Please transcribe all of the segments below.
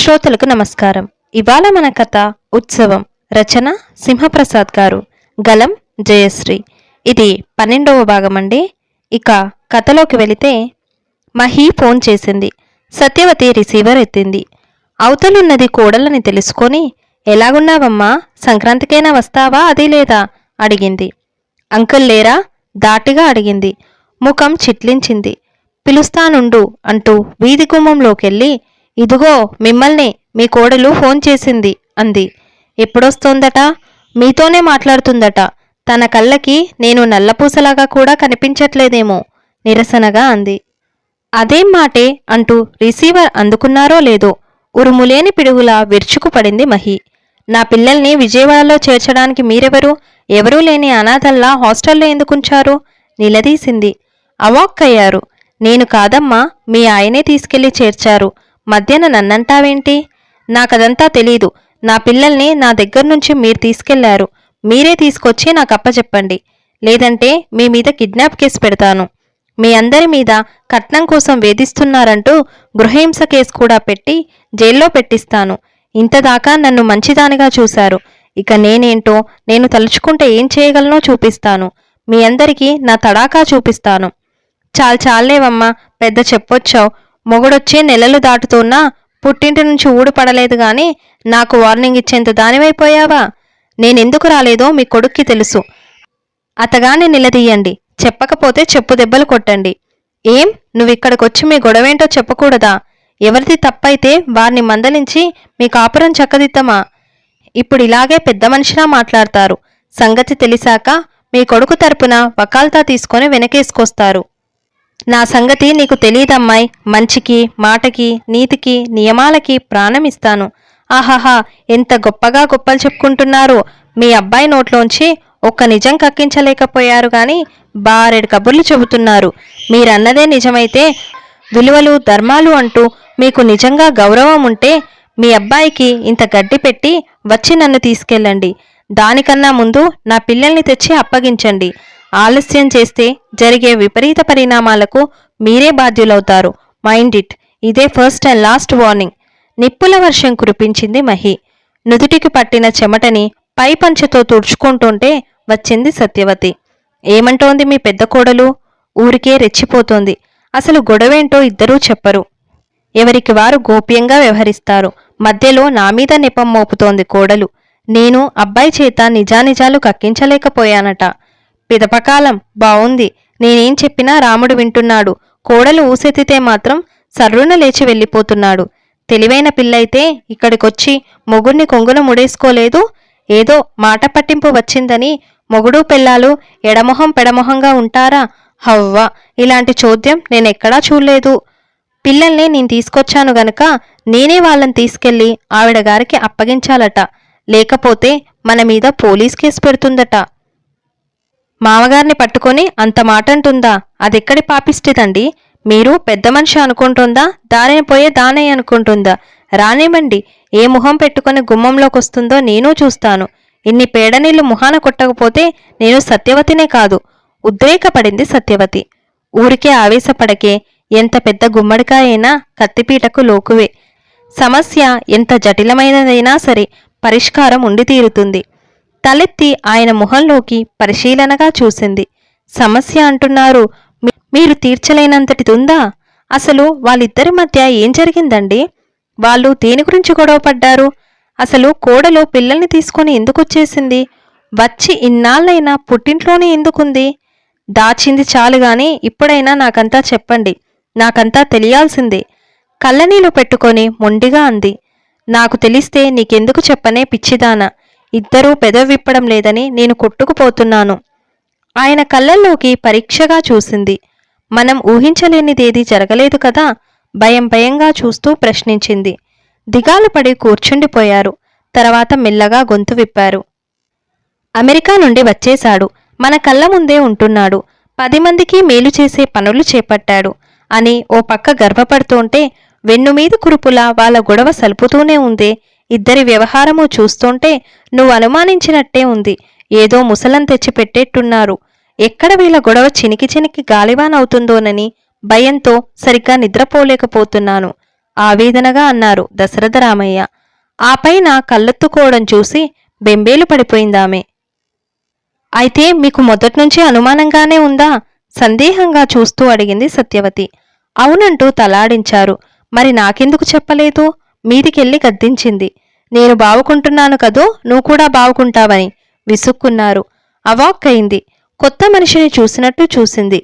శ్రోతలకు నమస్కారం. ఇవాళ మన కథ ఉత్సవం రచన సింహప్రసాద్ గారు గలం జయశ్రీ. ఇది పన్నెండవ భాగం అండి ఇక కథలోకి వెళితే మహి ఫోన్ చేసింది. సత్యవతి రిసీవర్ ఎత్తింది. అవతలున్నది కోడలని తెలుసుకొని ఎలాగున్నావమ్మా? సంక్రాంతికైనా వస్తావా? అది లేదా? అడిగింది. అంకుల్ లేరా? దాటిగా అడిగింది. ముఖం చిట్లించింది. పిలుస్తానుండు అంటూ వీధి గుమ్మంలోకెళ్ళి ఇదిగో మిమ్మల్ని మీ కోడలు ఫోన్ చేసింది అంది. ఎప్పుడొస్తోందట? మీతోనే మాట్లాడుతుందట. తన కళ్ళకి నేను నల్లపూసలాగా కూడా కనిపించట్లేదేమో నిరసనగా అంది. అదేం మాటే అంటూ రిసీవర్ అందుకున్నారో లేదో ఉరుములేని పిడుగులా విరుచుకుపడింది మహి. నా పిల్లల్ని విజయవాడలో చేర్చడానికి మీరెవరు? ఎవరూ లేని అనాథల్లా హాస్టల్లో ఎందుకుంచారు? నిలదీసింది. అవాక్కయ్యారు. నేను కాదమ్మా మీ ఆయనే తీసుకెళ్ళి చేర్చారు. మధ్యన నన్నంటావేంటి? నాకదంతా తెలీదు. నా పిల్లల్ని నా దగ్గర నుంచి మీరు తీసుకెళ్ళారు. మీరే తీసుకొచ్చి నాకు అప్పచెప్పండి లేదంటే మీ మీద కిడ్నాప్ కేసు పెడతాను. మీ అందరి మీద కట్నం కోసం వేధిస్తున్నారంటూ గృహహింస కేసు కూడా పెట్టి జైల్లో పెట్టిస్తాను. ఇంతదాకా నన్ను మంచిదానిగా చూశారు. ఇక నేనేంటో నేను తలుచుకుంటే ఏం చేయగలనో చూపిస్తాను. మీ అందరికీ నా తడాకా చూపిస్తాను. చాలు చాలేవమ్మా పెద్ద చెప్పొచ్చావు. మొగుడొచ్చే నెలలు దాటుతున్నా పుట్టింటి నుంచి ఊడిపడలేదు గాని నాకు వార్నింగ్ ఇచ్చేంత దానివైపోయావా? నేనెందుకు రాలేదో మీ కొడుక్కి తెలుసు. అతగాని నిలదీయండి. చెప్పకపోతే చెప్పు దెబ్బలు కొట్టండి. ఏం? నువ్విక్కడికొచ్చి మీ గొడవేంటో చెప్పకూడదా? ఎవరిది తప్పైతే వారిని మందలించి మీ కాపురం చక్కదిద్దమా? ఇప్పుడు ఇలాగే పెద్ద మనిషిలా మాట్లాడతారు. సంగతి తెలిసాక మీ కొడుకు తరపున వకాల్తా తీసుకొని వెనకేసుకొస్తారు. నా సంగతి నీకు తెలియదమ్మాయి. మంచికి మాటకి నీతికి నియమాలకి ప్రాణమిస్తాను. ఆహాహా ఎంత గొప్పగా గొప్పలు చెప్పుకుంటున్నారు. మీ అబ్బాయి నోట్లోంచి ఒక్క నిజం కక్కించలేకపోయారు గాని బారెడు కబుర్లు చెబుతున్నారు. మీరన్నదే నిజమైతే విలువలు ధర్మాలు అంటూ మీకు నిజంగా గౌరవం ఉంటే మీ అబ్బాయికి ఇంత గడ్డి పెట్టి వచ్చి నన్ను తీసుకెళ్ళండి. దానికన్నా ముందు నా పిల్లల్ని తెచ్చి అప్పగించండి. ఆలస్యం చేస్తే జరిగే విపరీత పరిణామాలకు మీరే బాధ్యులవుతారు. Mind it. ఇదే ఫస్ట్ అండ్ లాస్ట్ వార్నింగ్. నిప్పుల వర్షం కురిపించింది మహి. నుదుటికి పట్టిన చెమటని పై పంచతో తుడుచుకుంటుంటే వచ్చింది సత్యవతి. ఏమంటోంది మీ పెద్ద కోడలు? ఊరికే రెచ్చిపోతోంది. అసలు గొడవేంటో ఇద్దరూ చెప్పరు. ఎవరికి వారు గోప్యంగా వ్యవహరిస్తారు. మధ్యలో నా మీద నెపం మోపుతోంది కోడలు. నేను అబ్బాయి చేత నిజానిజాలు కక్కించలేకపోయానట. పిదపకాలం. బావుంది. నేనేం చెప్పినా రాముడు వింటున్నాడు. కోడలు ఊసెత్తితే మాత్రం సర్రున లేచి వెళ్ళిపోతున్నాడు. తెలివైన పిల్లయితే ఇక్కడికొచ్చి మొగుణ్ణి కొంగున ముడేసుకోలేదు. ఏదో మాట పట్టింపు వచ్చిందని మొగుడు పెళ్ళాలు ఎడమొహం పెడమొహంగా ఉంటారా? హవ్వ! ఇలాంటి చోద్యం నేనెక్కడా చూడలేదు. పిల్లల్ని నేను తీసుకొచ్చాను గనక నేనే వాళ్ళని తీసుకెళ్ళి ఆవిడ గారికి అప్పగించాలట. లేకపోతే మన మీద పోలీస్ కేసు పెడుతుందట. మామగారిని పట్టుకొని అంత మాటంటుందా? అదెక్కడి పాపిష్టిదండి? మీరు పెద్ద మనిషి అనుకుంటుందా? దారిని పోయే దానే అనుకుంటుందా? రానివ్వండి. ఏ ముఖం పెట్టుకుని గుమ్మంలోకి వస్తుందో నేను చూస్తాను. ఇన్ని పేడనీళ్ళు ముఖాన కొట్టకపోతే నేను సత్యవతినే కాదు. ఉద్రేకపడింది సత్యవతి. ఊరికే ఆవేశపడకే. ఎంత పెద్ద గుమ్మడికాయ అయినా కత్తిపీటకు లోకువే. సమస్య ఎంత జటిలమైనదైనా సరే పరిష్కారం ఉండి తీరుతుంది తలెత్తి ఆయన మొహంలోకి పరిశీలనగా చూసింది. సమస్య అంటున్నారు. మీరు తీర్చలేనంతటి ఉందా అసలు వాళ్ళిద్దరి మధ్య ఏం జరిగిందండి? వాళ్ళు దేని గురించి గొడవపడ్డారు అసలు కోడలో పిల్లల్ని తీసుకొని ఎందుకొచ్చేసింది? వచ్చి ఇన్నాళ్ళైనా పుట్టింట్లోనే ఎందుకుంది? దాచింది చాలు గాని ఇప్పుడైనా నాకంతా చెప్పండి. నాకంతా తెలియాల్సిందే. కళ్ళనీళ్ళు పెట్టుకొని మొండిగా అంది. నాకు తెలిస్తే నీకెందుకు చెప్పనే పిచ్చిదానా? ఇద్దరూ పెదవిప్పడం లేదని నేను కొట్టుకుపోతున్నాను. ఆయన కళ్ళల్లోకి పరీక్షగా చూసింది. మనం ఊహించలేనిదేది జరగలేదు కదా? భయం భయంగా చూస్తూ ప్రశ్నించింది. దిగాలు పడి కూర్చుండిపోయారు. తర్వాత మెల్లగా గొంతు విప్పారు. అమెరికా నుండి వచ్చేశాడు. మన కళ్ళ ముందే ఉంటున్నాడు. పది మందికి మేలు చేసే పనులు చేపట్టాడు అని ఓ పక్క గర్వపడుతుంటే వెన్నుమీద కురుపులా వాళ్ళ గొడవ సలుపుతూనే ఉందే ఇద్దరి వ్యవహారము చూస్తుంటే నువ్వు అనుమానించినట్టే ఉంది. ఏదో ముసలం తెచ్చి పెట్టేట్టున్నారు ఎక్కడ వీళ్ళ గొడవ చినికి చినికి గాలివానవుతుందోనని భయంతో సరిగ్గా నిద్రపోలేకపోతున్నాను. ఆవేదనగా అన్నారు దశరథ రామయ్య. ఆ పైన కళ్ళెత్తుకోవడం చూసి బెంబేలు పడిపోయిందామె. అయితే మీకు మొదట్నుంచి అనుమానంగానే ఉందా? సందేహంగా చూస్తూ అడిగింది సత్యవతి. అవునంటూ తలాడించారు. మరి నాకెందుకు చెప్పలేదు? మీదికెళ్ళి గద్దించింది. నేను బావుకుంటున్నాను కదూ నువ్వు కూడా బావుకుంటావని విసుక్కున్నారు. అవాక్కయింది కొత్త మనిషిని చూసినట్టు చూసింది.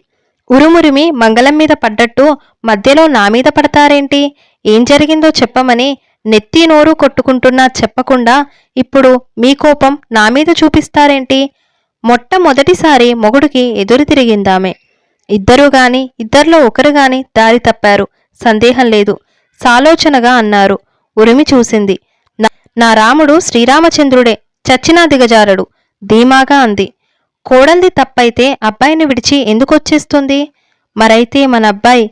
ఉరుమురిమి మంగళం మీద పడ్డట్టు మధ్యలో నా మీద పడతారేంటి? ఏం జరిగిందో చెప్పమని నెత్తి నోరు కొట్టుకుంటున్నా చెప్పకుండా ఇప్పుడు మీ కోపం నా మీద చూపిస్తారేంటి? మొట్టమొదటిసారి మొగుడికి ఎదురు తిరిగిందామె. ఇద్దరు గాని ఇద్దరిలో ఒకరు గాని దారి తప్పారు. సందేహం లేదు. సాలోచనగా అన్నారు. ఉరిమి చూసింది. "నా- రాముడు శ్రీరామచంద్రుడే చచ్చినా దిగజారడు ధీమాగా అంది. కోడల్ది తప్పైతే అబ్బాయిని విడిచి ఎందుకొచ్చేస్తుంది? మరైతే మన అబ్బాయి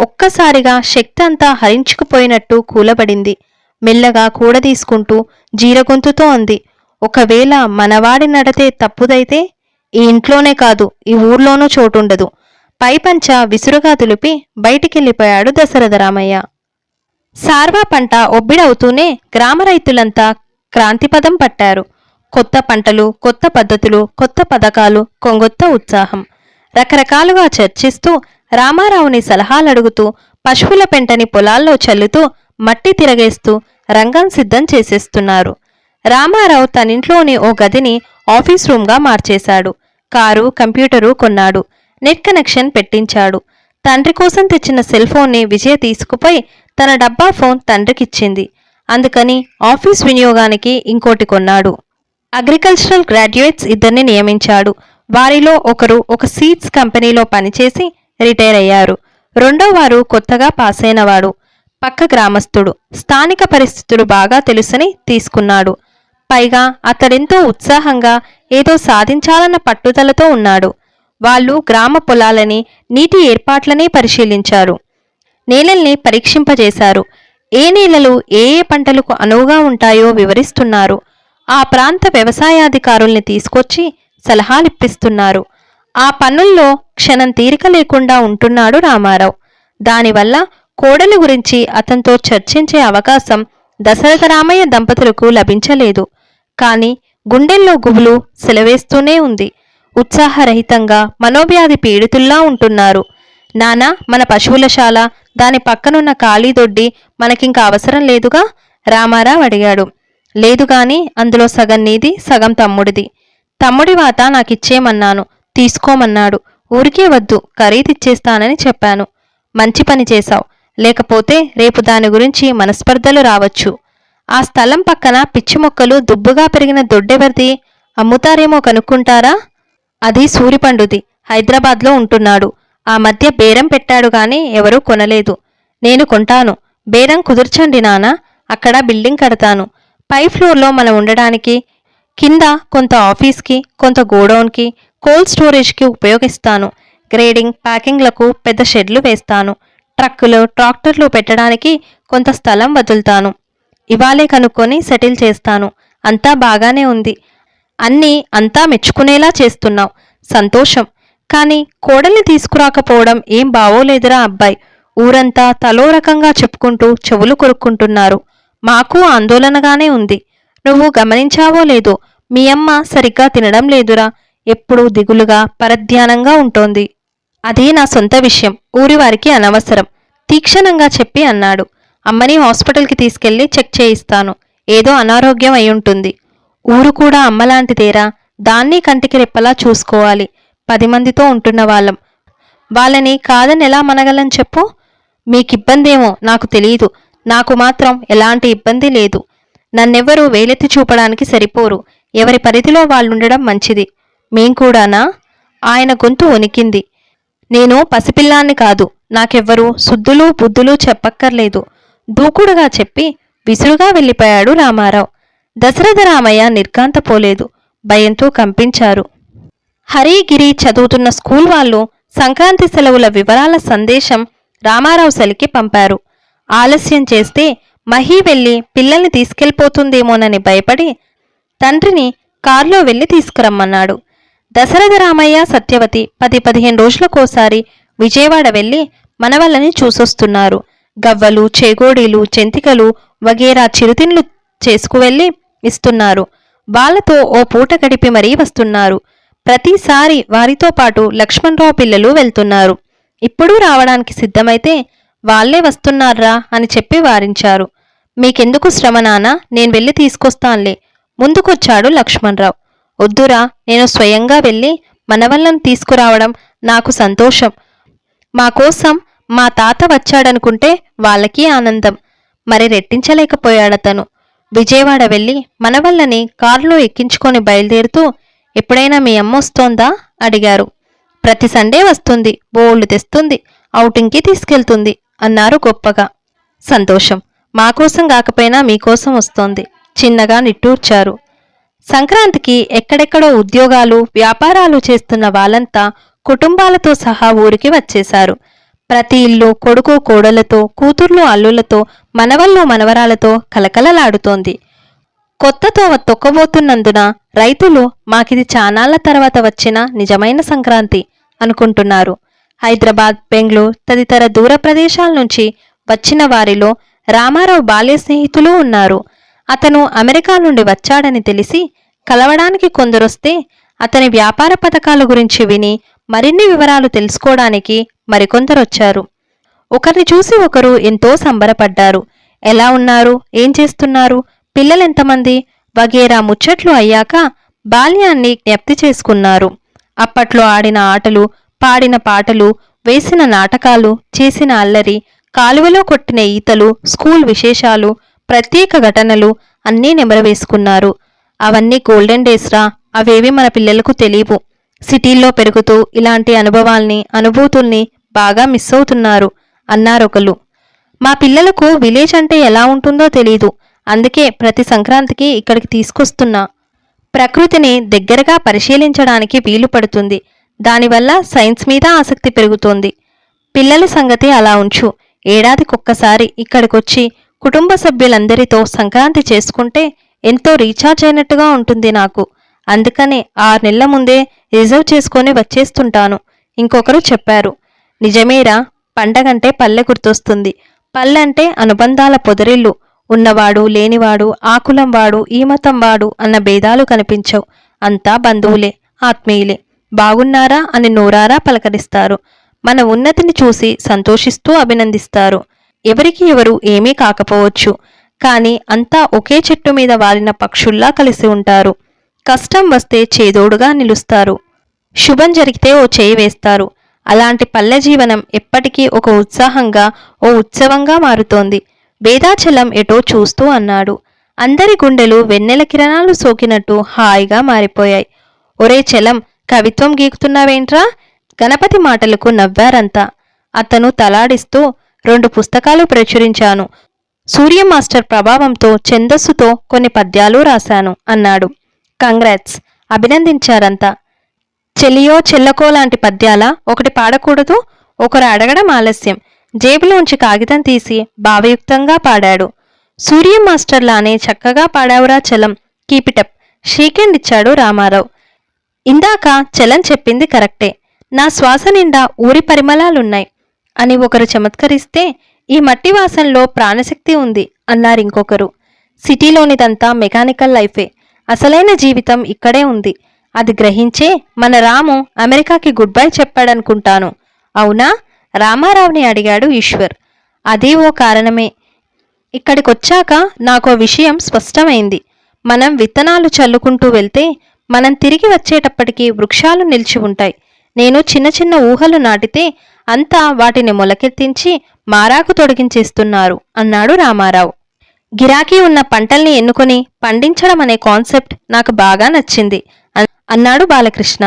ఒక్కసారిగా శక్తి అంతా హరించుకుపోయినట్టు కూలబడింది. మెల్లగా కూడదీసుకుంటూ జీరగొంతుతో అంది. ఒకవేళ మనవాడి నడతే తప్పుదైతే? ఈ ఇంట్లోనే కాదు ఈ ఊర్లోనూ చోటుండదు. పైపంచ విసురుగా దులిపి బయటికెళ్ళిపోయాడు దశరథరామయ్య సార్వా పంట ఒబ్బిడవుతూనే గ్రామ రైతులంతా క్రాంతిపదం పట్టారు. కొత్త పంటలు కొత్త పద్ధతులు కొత్త పథకాలు కొంగొత్త ఉత్సాహం. రకరకాలుగా చర్చిస్తూ రామారావుని సలహాలడుగుతూ పశువుల పెంటని పొలాల్లో చల్లుతూ మట్టి తిరగేస్తూ రంగం సిద్ధం చేసేస్తున్నారు. రామారావు తనింట్లోని ఓ గదిని ఆఫీస్ రూమ్గా మార్చేశాడు. కారు కంప్యూటరు కొన్నాడు. నెట్ కనెక్షన్ పెట్టించాడు. తండ్రి కోసం తెచ్చిన సెల్ ఫోన్ని విజయ తీసుకుపోయి తన డబ్బా ఫోన్ తండ్రికిచ్చింది. అందుకని ఆఫీస్ వినియోగానికి ఇంకోటి కొన్నాడు. అగ్రికల్చరల్ గ్రాడ్యుయేట్స్ ఇద్దరిని నియమించాడు. వారిలో ఒకరు ఒక సీడ్స్ కంపెనీలో పనిచేసి రిటైర్ అయ్యారు. రెండో వారు కొత్తగా పాస్ అయినవాడు పక్క గ్రామస్తుడు స్థానిక పరిస్థితులు బాగా తెలుసని తీసుకున్నాడు. పైగా అతడెంతో ఉత్సాహంగా ఏదో సాధించాలన్న పట్టుదలతో ఉన్నాడు. వాళ్ళు గ్రామ పొలాలని నీటి ఏర్పాట్లని పరిశీలించారు. నేలల్ని పరీక్షింపజేశారు. ఏ నేలలు ఏ ఏ పంటలకు అనువుగా ఉంటాయో వివరిస్తున్నారు. ఆ ప్రాంత వ్యవసాయాధికారుల్ని తీసుకొచ్చి సలహాలిప్పిస్తున్నారు. ఆ పనుల్లో క్షణం తీరిక లేకుండా ఉంటున్నాడు రామారావు. దానివల్ల కోడలి గురించి అతనితో చర్చించే అవకాశం దశరథ రామయ్య దంపతులకు లభించలేదు. కానీ గుండెల్లో గుబులు సెలవేస్తూనే ఉంది. ఉత్సాహరహితంగా మనోవ్యాధి పీడితుల్లా ఉంటున్నారు. నానా మన పశువుల శాల దాని పక్కనున్న ఖాళీ దొడ్డి మనకింక అవసరం లేదుగా? రామారావు అడిగాడు. లేదు గాని అందులో సగం నీది సగం తమ్ముడిది. తమ్ముడి వాత నాకిచ్చేయమన్నాను. తీసుకోమన్నాడు. ఊరికే వద్దు ఖరీదిచ్చేస్తానని చెప్పాను. మంచి పని చేశావు. లేకపోతే రేపు దాని గురించి మనస్పర్ధలు రావచ్చు. ఆ స్థలం పక్కన పిచ్చి మొక్కలు దుబ్బుగా పెరిగిన దొడ్డెవరిది? అమ్ముతారేమో కనుక్కుంటారా? అది సూరిపండుది. హైదరాబాద్లో ఉంటున్నాడు. ఆ మధ్య బేరం పెట్టాడు గాని ఎవరూ కొనలేదు. నేను కొంటాను. బేరం కుదుర్చండి నాన్న అక్కడ బిల్డింగ్ కడతాను. పై ఫ్లోర్లో మనం ఉండడానికి కింద కొంత ఆఫీస్కి కొంత గోడౌన్కి కోల్డ్ స్టోరేజ్కి ఉపయోగిస్తాను. గ్రేడింగ్ ప్యాకింగ్లకు పెద్ద షెడ్లు వేస్తాను. ట్రక్కులు ట్రాక్టర్లు పెట్టడానికి కొంత స్థలం వదులుతాను. ఇవాళే కనుక్కొని సెటిల్ చేస్తాను. అంతా బాగానే ఉంది. అన్నీ అంతా మెచ్చుకునేలా చేస్తున్నావు. సంతోషం. కానీ కోడల్ని తీసుకురాకపోవడం ఏం బావోలేదురా అబ్బాయి. ఊరంతా తలో రకంగా చెప్పుకుంటూ చెవులు కొరుక్కుంటున్నారు. మాకు ఆందోళనగానే ఉంది. నువ్వు గమనించావో లేదో మీ అమ్మ సరిగ్గా తినడం లేదురా. ఎప్పుడూ దిగులుగా పరధ్యానంగా ఉంటోంది. అదే నా సొంత విషయం. ఊరివారికి అనవసరం. తీక్షణంగా చెప్పి అన్నాడు. అమ్మని హాస్పిటల్కి తీసుకెళ్ళి చెక్ చేయిస్తాను. ఏదో అనారోగ్యం అయి ఉంటుంది ఊరు కూడా అమ్మలాంటిదేరా దాన్ని కంటికి రెప్పలా చూసుకోవాలి. పది మందితో ఉంటున్న వాళ్ళం. వాళ్ళని కాదని ఎలా మనగలం చెప్పు? మీకు ఇబ్బందేమో నాకు తెలియదు నాకు మాత్రం ఎలాంటి ఇబ్బంది లేదు. నన్నెవ్వరూ వేలెత్తి చూపడానికి సరిపోరు. ఎవరి పరిధిలో వాళ్ళుండడం మంచిది. మేం కూడానా? ఆయన గొంతు వణికింది. నేను పసిపిల్లాన్ని కాదు. నాకెవ్వరూ శుద్ధులు బుద్ధులు చెప్పక్కర్లేదు. దూకుడుగా చెప్పి విసురుగా వెళ్ళిపోయాడు రామారావు. దశరథ రామయ్య నిర్ఘాంతపోలేదు భయంతో కంపించారు. హరిగిరి చదువుతున్న స్కూల్ వాళ్ళు సంక్రాంతి సెలవుల వివరాల సందేశం రామారావు సలికి పంపారు. ఆలస్యం చేస్తే మహీ వెళ్ళి పిల్లల్ని తీసుకెళ్ళిపోతుందేమోనని భయపడి తండ్రిని కారులో వెళ్ళి తీసుకురమ్మన్నాడు. దశరథ రామయ్య సత్యవతి పది పదిహేను రోజులకోసారి విజయవాడ వెళ్ళి మనవల్లని చూసొస్తున్నారు. గవ్వలు చేగోడీలు చెంతికలు వగేరా చిరుతిండ్లు చేసుకువెళ్ళి ఇస్తున్నారు. వాళ్ళతో ఓ పూట గడిపి మరీ వస్తున్నారు. ప్రతిసారి వారితో పాటు లక్ష్మణరావు పిల్లలు వెళ్తున్నారు. ఇప్పుడు రావడానికి సిద్ధమైతే వాళ్ళే వస్తున్నారా అని చెప్పి వారించారు. మీకెందుకు శ్రమ నానా? నేను వెళ్ళి తీసుకొస్తానులే. ముందుకొచ్చాడు లక్ష్మణరావు. వద్దురా నేను స్వయంగా వెళ్ళి మనవళ్ళను తీసుకురావడం నాకు సంతోషం. మా కోసం మా తాత వచ్చాడనుకుంటే వాళ్ళకి ఆనందం. మరి రెట్టించలేకపోయాడతను. విజయవాడ వెళ్ళి మనవల్లని కారులో ఎక్కించుకొని బయలుదేరుతూ ఎప్పుడైనా మీ అమ్మ వస్తోందా? అడిగారు. ప్రతి సండే వస్తుంది బోళ్ళు తెస్తుంది ఔటింగ్కి తీసుకెళ్తుంది అన్నారు గొప్పగా. సంతోషం. మా కోసం కాకపోయినా మీకోసం వస్తోంది చిన్నగా నిట్టూర్చారు. సంక్రాంతికి ఎక్కడెక్కడో ఉద్యోగాలు వ్యాపారాలు చేస్తున్న వాళ్ళంతా కుటుంబాలతో సహా ఊరికి వచ్చేశారు. ప్రతి ఇల్లు కొడుకు కోడలతో కూతుర్లు అల్లులతో మనవల్లో మనవరాలతో కలకలలాడుతోంది. కొత్త తోవ తొక్కబోతున్నందున రైతులు మాకిది చానాళ్ళ తర్వాత వచ్చిన నిజమైన సంక్రాంతి అనుకుంటున్నారు. హైదరాబాద్ బెంగళూరు తదితర దూర ప్రదేశాల నుంచి వచ్చిన వారిలో రామారావు బాల్య స్నేహితులు ఉన్నారు. అతను అమెరికా నుండి వచ్చాడని తెలిసి కలవడానికి కొందరొస్తే అతని వ్యాపార పథకాల గురించి విని మరిన్ని వివరాలు తెలుసుకోవడానికి మరికొందరొచ్చారు. ఒకరిని చూసి ఒకరు ఎంతో సంబరపడ్డారు. ఎలా ఉన్నారు? ఏం చేస్తున్నారు? పిల్లలెంతమంది? వగేరా ముచ్చట్లు అయ్యాక బాల్యాన్ని జ్ఞప్తి చేసుకున్నారు. అప్పట్లో ఆడిన ఆటలు పాడిన పాటలు వేసిన నాటకాలు చేసిన అల్లరి కాలువలో కొట్టిన ఈతలు స్కూల్ విశేషాలు ప్రత్యేక ఘటనలు అన్నీ నెమరవేసుకున్నారు. అవన్నీ గోల్డెన్ డేస్రా అవేవి మన పిల్లలకు తెలియవు. సిటీల్లో పెరుగుతూ ఇలాంటి అనుభవాల్ని అనుభూతుల్ని బాగా మిస్ అవుతున్నారు అన్నారొకరు మా పిల్లలకు విలేజ్ అంటే ఎలా ఉంటుందో తెలీదు. అందుకే ప్రతి సంక్రాంతికి ఇక్కడికి తీసుకొస్తున్నా. ప్రకృతిని దగ్గరగా పరిశీలించడానికి వీలు పడుతుంది. దానివల్ల సైన్స్ మీద ఆసక్తి పెరుగుతోంది. పిల్లల సంగతి అలా ఉంచు. ఏడాదికొక్కసారి ఇక్కడికొచ్చి కుటుంబ సభ్యులందరితో సంక్రాంతి చేసుకుంటే ఎంతో రీఛార్జ్ అయినట్టుగా ఉంటుంది నాకు. అందుకనే ఆరు నెలల ముందే రిజర్వ్ చేసుకొని వచ్చేస్తుంటాను. ఇంకొకరు చెప్పారు. నిజమేరా పండగంటే పల్లె గుర్తొస్తుంది. పల్లెంటే అనుబంధాల పొదరిల్లు. ఉన్నవాడు లేనివాడు ఆకులం వాడు ఈ మతం వాడు అన్న భేదాలు కనిపించవు. అంతా బంధువులే ఆత్మీయులే. బాగున్నారా అని నోరారా పలకరిస్తారు. మన ఉన్నతిని చూసి సంతోషిస్తూ అభినందిస్తారు. ఎవరికి ఎవరు ఏమీ కాకపోవచ్చు. కానీ అంతా ఒకే చెట్టు మీద వాలిన పక్షుల్లా కలిసి ఉంటారు. కష్టం వస్తే చేదోడుగా నిలుస్తారు. శుభం జరిగితే ఓ చేయి వేస్తారు. అలాంటి పల్లె జీవనం ఎప్పటికీ ఒక ఉత్సాహంగా ఓ ఉత్సవంగా మారుతోంది. వేదాచలం ఎటో చూస్తూ అన్నాడు. అందరి గుండెలు వెన్నెల కిరణాలు సోకినట్టు హాయిగా మారిపోయాయి. ఒరే చలం కవిత్వం గీకుతున్నావేంట్రా? గణపతి మాటలకు నవ్వారంతా. అతను తలాడిస్తూ రెండు పుస్తకాలు ప్రచురించాను. సూర్య మాస్టర్ ప్రభావంతో ఛందస్సుతో కొన్ని పద్యాలు రాశాను అన్నాడు. కంగ్రాట్స్ అభినందించారంతా. చెలియో చెల్లకో లాంటి పద్యాల ఒకటి పాడకూడదు ఒకరు అడగడం ఆలస్యం. జేబులోంచి కాగితం తీసి భావయుక్తంగా పాడాడు. సూర్య మాస్టర్లానే చక్కగా పాడావురా చలం కీపిటప్ షీకెండ్ ఇచ్చాడు రామారావు. ఇందాక చలం చెప్పింది కరెక్టే. నా శ్వాస నిండా ఊరి పరిమళాలున్నాయి. అని ఒకరు చమత్కరిస్తే ఈ మట్టి వాసనలో ప్రాణశక్తి ఉంది అన్నారు ఇంకొకరు. సిటీలోనిదంతా మెకానికల్ లైఫే. అసలైన జీవితం ఇక్కడే ఉంది. అది గ్రహించే మన రాము అమెరికాకి గుడ్ బై చెప్పాడనుకుంటాను. అవునా? రామారావుని అడిగాడు ఈశ్వర్. అది ఓ కారణమే. ఇక్కడికొచ్చాక నాకో విషయం స్పష్టమైంది. మనం విత్తనాలు చల్లుకుంటూ వెళ్తే మనం తిరిగి వచ్చేటప్పటికి వృక్షాలు నిలిచి ఉంటాయి. నేను చిన్న చిన్న ఊహలు నాటితే అంతా వాటిని మొలకెత్తించి మారాకు తొడిగించేస్తున్నారు అన్నాడు రామారావు. గిరాకీ ఉన్న పంటల్ని ఎన్నుకొని పండించడం అనే కాన్సెప్ట్ నాకు బాగా నచ్చింది అన్నాడు బాలకృష్ణ.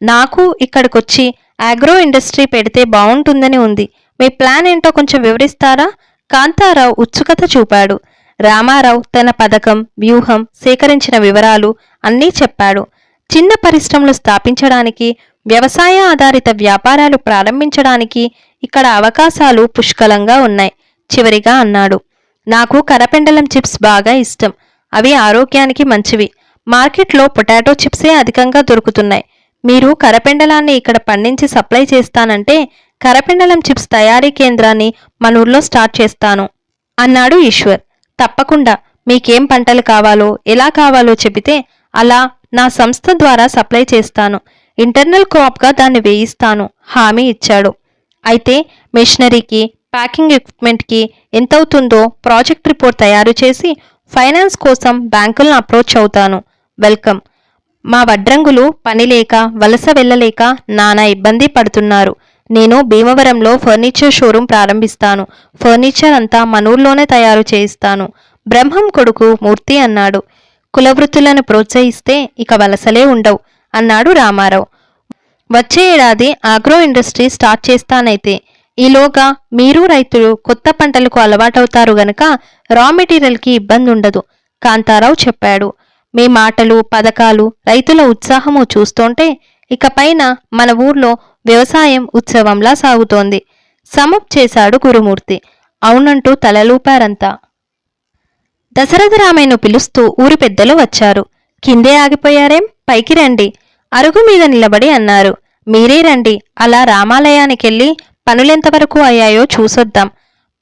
నాకు ఇక్కడికొచ్చి ఆగ్రో ఇండస్ట్రీ పెడితే బాగుంటుందని ఉంది. మీ ప్లాన్ ఏంటో కొంచెం వివరిస్తారా? కాంతారావు ఉత్సుకత చూపాడు. రామారావు తన పథకం వ్యూహం సేకరించిన వివరాలు అన్నీ చెప్పాడు. చిన్న పరిశ్రమలు స్థాపించడానికి వ్యవసాయ ఆధారిత వ్యాపారాలు ప్రారంభించడానికి ఇక్కడ అవకాశాలు పుష్కలంగా ఉన్నాయి చివరిగా అన్నాడు. నాకు కరపెండలం చిప్స్ బాగా ఇష్టం. అవి ఆరోగ్యానికి మంచివి. మార్కెట్లో పొటాటో చిప్సే అధికంగా దొరుకుతున్నాయి. మీరు కరపెండలాన్ని ఇక్కడ పండించి సప్లై చేస్తానంటే కరపెండలం చిప్స్ తయారీ కేంద్రాన్ని మన ఊర్లో స్టార్ట్ చేస్తాను. అన్నాడు ఈశ్వర్. తప్పకుండా మీకేం పంటలు కావాలో ఎలా కావాలో చెబితే అలా నా సంస్థ ద్వారా సప్లై చేస్తాను. ఇంటర్నల్ క్రాప్గా దాన్ని వేయిస్తాను. హామీ ఇచ్చాడు. అయితే మెషినరీకి ప్యాకింగ్ ఎక్విప్మెంట్కి ఎంత అవుతుందో ప్రాజెక్ట్ రిపోర్ట్ తయారు చేసి ఫైనాన్స్ కోసం బ్యాంకులను అప్రోచ్ అవుతాను. వెల్కమ్. మా వడ్రంగులు పనిలేక వలస వెళ్ళలేక నానా ఇబ్బంది పడుతున్నారు. నేను భీమవరంలో ఫర్నిచర్ షోరూం ప్రారంభిస్తాను. ఫర్నిచర్ అంతా మనూర్లోనే తయారు చేయిస్తాను. బ్రహ్మం కొడుకు మూర్తి అన్నాడు. కులవృత్తులను ప్రోత్సహిస్తే ఇక వలసలే ఉండవు అన్నాడు రామారావు. వచ్చే ఏడాది ఆగ్రో ఇండస్ట్రీ స్టార్ట్ చేస్తానైతే. ఈలోగా మీరు రైతులు కొత్త పంటలకు అలవాటవుతారు గనక రా మెటీరియల్కి ఇబ్బంది ఉండదు కాంతారావు చెప్పాడు. మీ మాటలు పథకాలు రైతుల ఉత్సాహము చూస్తుంటే ఇకపైన మన ఊర్లో వ్యవసాయం ఉత్సవంలా సాగుతోంది. సమప్ చేశాడు గురుమూర్తి. అవునంటూ తలలూపారంతా. దశరథరామయ్యను పిలుస్తూ ఊరి పెద్దలు వచ్చారు. కిందే ఆగిపోయారేం? పైకి రండి. అరుగు మీద నిలబడి అన్నారు. మీరే రండి. అలా రామాలయానికెళ్ళి పనులెంతవరకు అయ్యాయో చూసొద్దాం.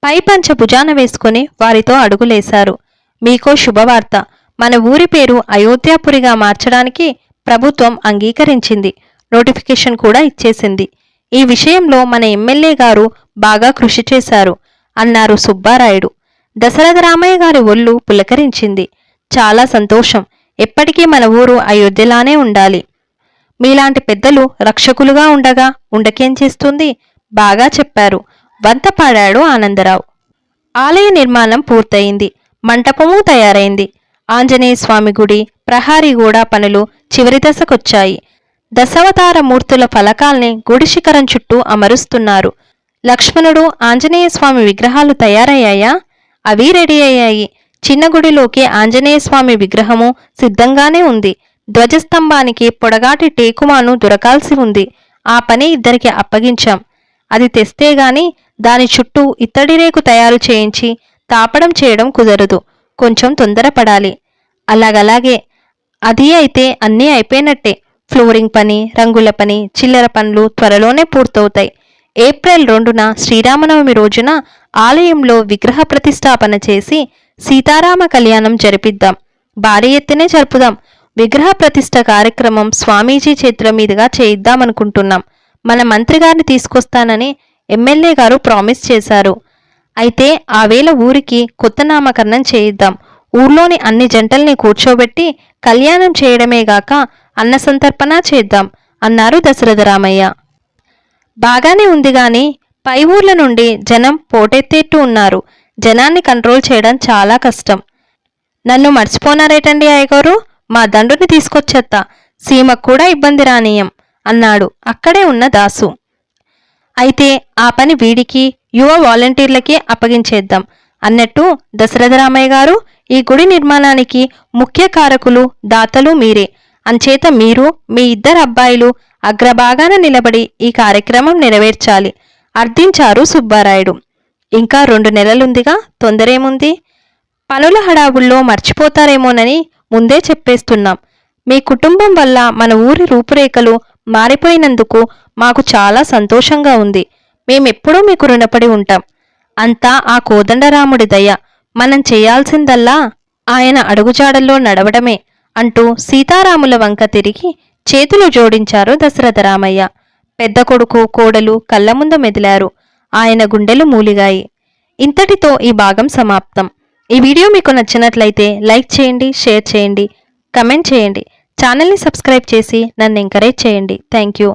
పై పంచ భుజాన వేసుకుని వారితో అడుగులేశారు. మీకో శుభవార్త. మన ఊరి పేరు అయోధ్యాపురిగా మార్చడానికి ప్రభుత్వం అంగీకరించింది. నోటిఫికేషన్ కూడా ఇచ్చేసింది. ఈ విషయంలో మన ఎమ్మెల్యే గారు బాగా కృషి చేశారు అన్నారు సుబ్బారాయుడు. దశరథ రామయ్య గారి ఒళ్ళు పులకరించింది. చాలా సంతోషం. ఎప్పటికీ మన ఊరు అయోధ్యలానే ఉండాలి. మీలాంటి పెద్దలు రక్షకులుగా ఉండగా ఉండకేం చేస్తుంది? బాగా చెప్పారు. వంత పాడాడు ఆనందరావు. ఆలయ నిర్మాణం పూర్తయింది. మంటపము తయారైంది. ఆంజనేయ స్వామి గుడి ప్రహారీగూడ పనులు చివరి దశకొచ్చాయి. దశావతార మూర్తుల ఫలకాల్ని గుడి శిఖరం చుట్టూ అమరుస్తున్నారు. లక్ష్మణుడు ఆంజనేయ స్వామి విగ్రహాలు తయారయ్యాయా? అవి రెడీ అయ్యాయి. చిన్న గుడిలోకి ఆంజనేయ స్వామి విగ్రహము సిద్ధంగానే ఉంది. ధ్వజస్తంభానికి పొడగాటి టేకుమాను దొరకాల్సి ఉంది. ఆ పని ఇద్దరికి అప్పగించాం. అది తెస్తే గాని దాని చుట్టూ ఇత్తడి రేకు తయారు చేయించి తాపడం చేయడం కుదరదు. కొంచెం తొందరపడాలి. అలాగలాగే అది అయితే అన్నీ అయిపోయినట్టే. ఫ్లోరింగ్ పని రంగుల పని చిల్లర పనులు త్వరలోనే పూర్తవుతాయి. ఏప్రిల్ రెండున శ్రీరామనవమి రోజున ఆలయంలో విగ్రహ ప్రతిష్టాపన చేసి సీతారామ కళ్యాణం జరిపిద్దాం. భారీ ఎత్తునే జరుపుదాం. విగ్రహ ప్రతిష్ట కార్యక్రమం స్వామీజీ చేతుల మీదుగా చేయిద్దామనుకుంటున్నాం. మన మంత్రి గారిని తీసుకొస్తానని ఎమ్మెల్యే గారు ప్రామిస్ చేశారు. అయితే ఆ వేళ ఊరికి కొత్త నామకరణం చేయిద్దాం. ఊర్లోని అన్ని జంటల్ని కూర్చోబెట్టి కళ్యాణం చేయడమేగాక అన్న సంతర్పణ చేద్దాం అన్నారు దశరథరామయ్య బాగానే ఉంది గాని పై ఊర్ల నుండి జనం పోటెత్తేట్టు ఉన్నారు. జనాన్ని కంట్రోల్ చేయడం చాలా కష్టం. నన్ను మర్చిపోనారేటండి అయ్యగారు? మా దండుని తీసుకొచ్చేత్తా. సీమకు కూడా ఇబ్బంది రానీయం అన్నాడు అక్కడే ఉన్న దాసు. అయితే ఆ పని వీడికి యువ వాలంటీర్లకే అప్పగించేద్దాం. అన్నట్టు దశరథరామయ్య గారు ఈ గుడి నిర్మాణానికి ముఖ్య కారకులు దాతలు మీరే. అంచేత మీరు మీ ఇద్దరు అబ్బాయిలు అగ్రభాగాన నిలబడి ఈ కార్యక్రమం నెరవేర్చాలి. అర్థించారు సుబ్బారాయుడు. ఇంకా రెండు నెలలుందిగా తొందరేముంది? పనుల హడావుల్లో మర్చిపోతారేమోనని ముందే చెప్పేస్తున్నాం. మీ కుటుంబం వల్ల మన ఊరి రూపురేఖలు మారిపోయినందుకు మాకు చాలా సంతోషంగా ఉంది. మేమెప్పుడూ మీకు రుణపడి ఉంటాం. అంతా ఆ కోదండరాముడి దయ. మనం చేయాల్సిందల్లా ఆయన అడుగుజాడల్లో నడవడమే అంటూ సీతారాముల వంక తిరిగి చేతులు జోడించారు దశరథరామయ్య పెద్ద కొడుకు కోడలు కళ్ళ ముందు మెదిలారు. ఆయన గుండెలు మూలిగాయి. ఇంతటితో ఈ భాగం సమాప్తం. ఈ వీడియో మీకు నచ్చినట్లయితే లైక్ చేయండి షేర్ చేయండి కమెంట్ చేయండి. ఛానల్ని సబ్స్క్రైబ్ చేసి నన్ను ఎంకరేజ్ చేయండి. Thank you.